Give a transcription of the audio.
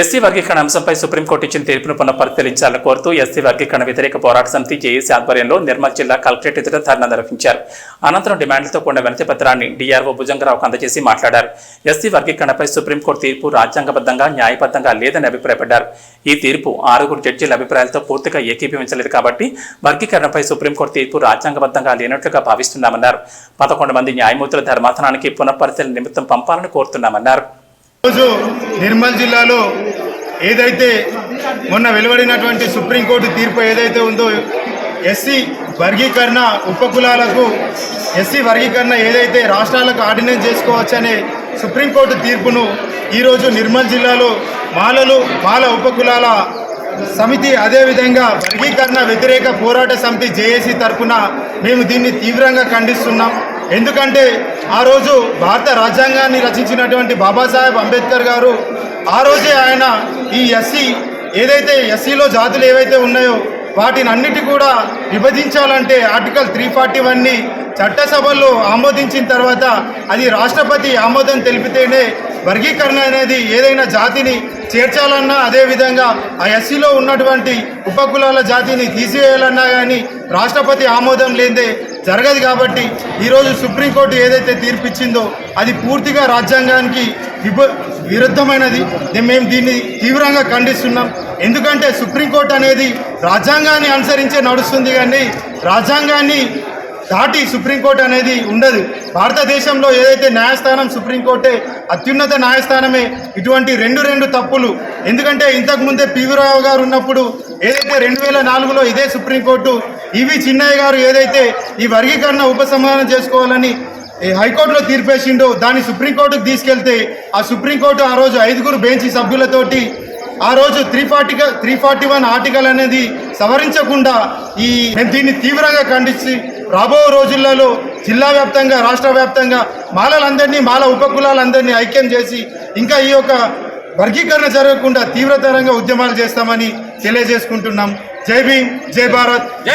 SC వర్గీకరణ అంశంపై supreme court ఇచ్చిన తీర్పును పునఃపరిశీలించాలని కోరుతూ ఎస్సీ వర్గీకరణ వ్యతిరేక పోరాట సమితి జేఏసీ ఆధ్వర్యంలో నిర్మల్ జిల్లా కలెక్టరేట్ ఎదుట ధర్నా నిర్వహించారు. అనంతరం డిమాండ్లతో కూడిన వినతి పత్రాన్ని డీఆర్ఓ భుజంగరావుకు అందజేసి మాట్లాడారు. ఎస్సీ వర్గీకరణపై సుప్రీంకోర్టు తీర్పు రాజ్యాంగబద్ధంగా న్యాయబద్ధంగా లేదని అభిప్రాయపడ్డారు. ఈ తీర్పు ఆరుగురు జడ్జీల అభిప్రాయాలతో పూర్తిగా ఏకీభవించలేదు కాబట్టి వర్గీకరణపై సుప్రీంకోర్టు తీర్పు రాజ్యాంగబద్ధంగా లేనట్లుగా భావిస్తున్నామన్నారు. పదకొండు మంది న్యాయమూర్తుల ధర్మాసనానికి పునఃపరిశీలన నిమిత్తం పంపాలని కోరుతున్నామన్నారు. రోజు నిర్మల్ జిల్లాలో ఏదైతే మొన్న వెలువడినటువంటి సుప్రీంకోర్టు తీర్పు ఏదైతే ఉందో ఎస్సీ వర్గీకరణ ఉపకులాలకు ఎస్సీ వర్గీకరణ ఏదైతే రాష్ట్రాలకు ఆర్డినెన్స్ చేసుకోవచ్చనే సుప్రీంకోర్టు తీర్పును ఈరోజు నిర్మల్ జిల్లాలో మాలలు మాల ఉపకులాల సమితి అదేవిధంగా వర్గీకరణ వ్యతిరేక పోరాట సమితి జేఏసీ తరఫున మేము దీన్ని తీవ్రంగా ఖండిస్తున్నాం. ఎందుకంటే ఆ రోజు భారత రాజ్యాంగాన్ని రచించినటువంటి బాబాసాహెబ్ అంబేద్కర్ గారు ఆ రోజే ఆయన ఈ ఎస్సీ ఏదైతే ఎస్సీలో జాతులు ఏవైతే ఉన్నాయో వాటిని అన్నిటి కూడా విభజించాలంటే ఆర్టికల్ త్రీ ఫార్టీ వన్ని చట్టసభల్లో ఆమోదించిన తర్వాత అది రాష్ట్రపతి ఆమోదం తెలిపితేనే వర్గీకరణ అనేది ఏదైనా జాతిని చేర్చాలన్నా అదేవిధంగా ఆ ఎస్సీలో ఉన్నటువంటి ఉపకులాల జాతిని తీసివేయాలన్నా కానీ రాష్ట్రపతి ఆమోదం లేదే జరగదు కాబట్టి ఈరోజు సుప్రీంకోర్టు ఏదైతే తీర్పిచ్చిందో అది పూర్తిగా రాజ్యాంగానికి విభ విరుద్ధమైనది. మేము దీన్ని తీవ్రంగా ఖండిస్తున్నాం. ఎందుకంటే సుప్రీంకోర్టు అనేది రాజ్యాంగాన్ని అనుసరించే నడుస్తుంది కానీ రాజ్యాంగాన్ని దాటి సుప్రీంకోర్టు అనేది ఉండదు. భారతదేశంలో ఏదైతే న్యాయస్థానం సుప్రీంకోర్టే అత్యున్నత న్యాయస్థానమే. ఇటువంటి రెండు రెండు తప్పులు. ఎందుకంటే ఇంతకుముందే పివి గారు ఉన్నప్పుడు ఏదైతే రెండు వేల నాలుగులో ఇదే సుప్రీంకోర్టు ఇవి చిన్నయ్య గారు ఏదైతే ఈ వర్గీకరణ ఉపసంహరణ చేసుకోవాలని హైకోర్టులో తీర్పేసిండో దాన్ని సుప్రీంకోర్టుకు తీసుకెళ్తే ఆ సుప్రీంకోర్టు ఆ రోజు ఐదుగురు బెంచ్ సభ్యులతోటి ఆ రోజు three forty three forty one article అనేది సవరించకుండా ఈ దీన్ని తీవ్రంగా ఖండించి రాబో రోజులలో జిల్లా వ్యాప్తంగా రాష్ట్ర వ్యాప్తంగా మాలలందరినీ మాల ఉపకులాలందరినీ ఐక్యం చేసి ఇంకా ఈ యొక్క వర్గీకరణ జరగకుండా తీవ్రతరంగా ఉద్యమాలు చేస్తామని తెలియజేసుకుంటున్నాం. జై భీమ్ జై భారత్.